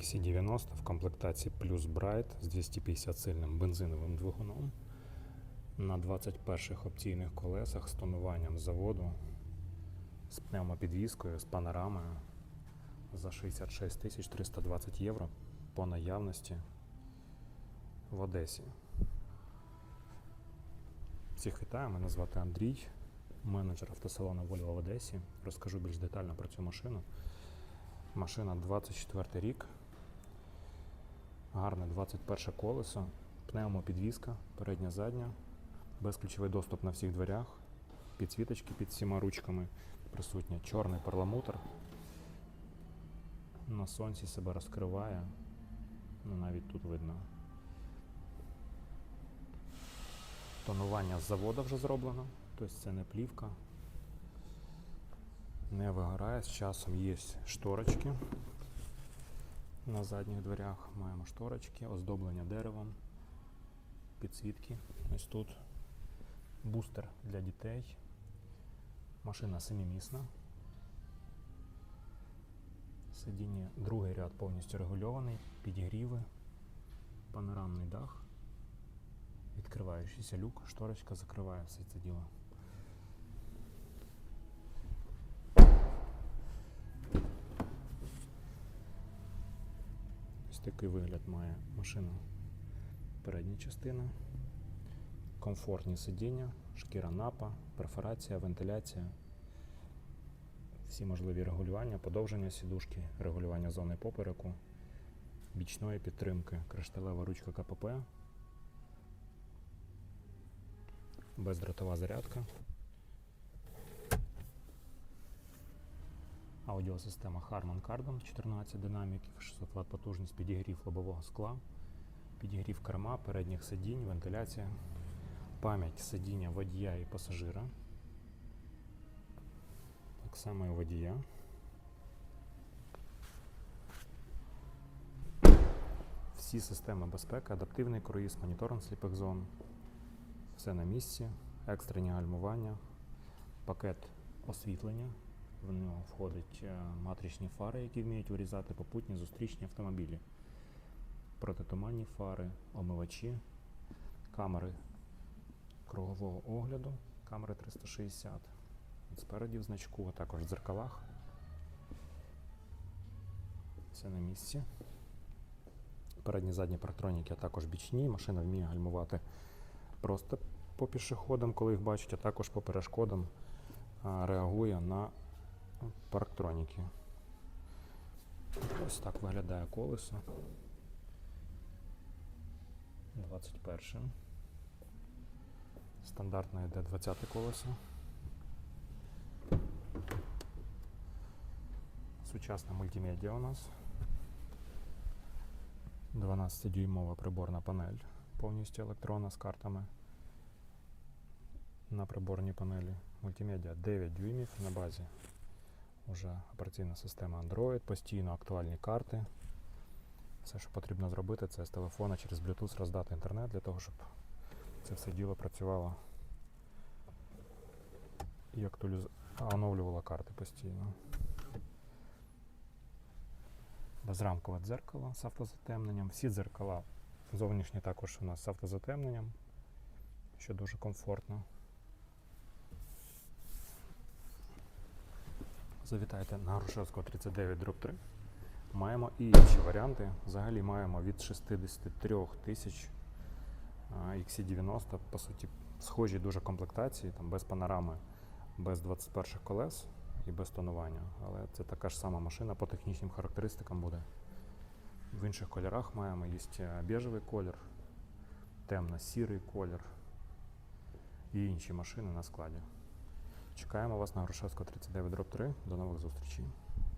XC90 в комплектації Plus Bright з 250 сильним бензиновим двигуном на 21 опційних колесах з тонуванням заводу, з пневмопідвіскою, з панорамою за 66 тисяч 320 євро по наявності в Одесі. Всіх вітаю, мене звати Андрій, менеджер автосалону Volvo в Одесі. Розкажу більш детально про цю машину. Машина 24 рік. Гарне 21 колесо, пневмопідвізка, передня задня, безключовий доступ на всіх дверях, підсвіточки під всіма ручками присутня, чорний перламутр. На сонці себе розкриває. Ну, навіть тут видно. Тонування з заводу вже зроблено, тобто це не плівка. Не вигорає. З часом є шторочки на задніх дверях. Маємо шторочки, оздоблення деревом, підсвітки. Ось тут бустер для дітей. Машина семимісна. Сидіння, другий ряд повністю регульований, підігріви, панорамний дах, відкриваючийся люк, шторочка закриває все це діло. Такий вигляд має машина передня частина. Комфортні сидіння, шкіра напа, перфорація, вентиляція. Всі можливі регулювання, подовження сідушки, регулювання зони попереку, бічної підтримки, кришталева ручка КПП, бездротова зарядка. Аудіосистема Harman Kardon 14 динаміків, 600 Вт потужність, підігрів лобового скла, підігрів керма, передніх сидінь, вентиляція, пам'ять сидіння водія і пасажира. Так само і водія. Всі системи безпеки, адаптивний круїз, моніторинг сліпих зон. Все на місці, екстрені гальмування, пакет освітлення. В нього входять е, матричні фари, які вміють вирізати попутні зустрічні автомобілі, протитуманні фари, омивачі, камери кругового огляду, камери 360. Спереді в значку, а також в дзеркалах. Все на місці. Передні задні парктроніки, а також бічні. Машина вміє гальмувати просто по пішоходам, коли їх бачить, а також по перешкодам реагує на парктроніки. Ось так виглядає колесо. 21. Стандартно йде 20 колесо. Сучасна мультимедіа у нас. 12-дюймова приборна панель, повністю електронна з картами на приборній панелі. Мультимедіа 9 дюймів на базі. Уже операційна система Android, постійно актуальні карти. Все, що потрібно зробити, це з телефона через Bluetooth роздати інтернет для того, щоб це все діло працювало і актуаліз... оновлювало карти постійно. Безрамкове дзеркало з автозатемненням. Всі дзеркала зовнішні також у нас з автозатемненням, що дуже комфортно. Завітайте на Грушевського 39 дроб 3. Маємо і інші варіанти. Взагалі маємо від 63 тисяч XC90, по суті, схожі дуже комплектації, там без панорами, без 21 колес і без тонування. Але це така ж сама машина по технічним характеристикам буде. В інших кольорах маємо є біжевий колір, темно-сірий колір і інші машини на складі. Чекаємо вас на Грушевського 39 дроб 3. До нових зустрічей.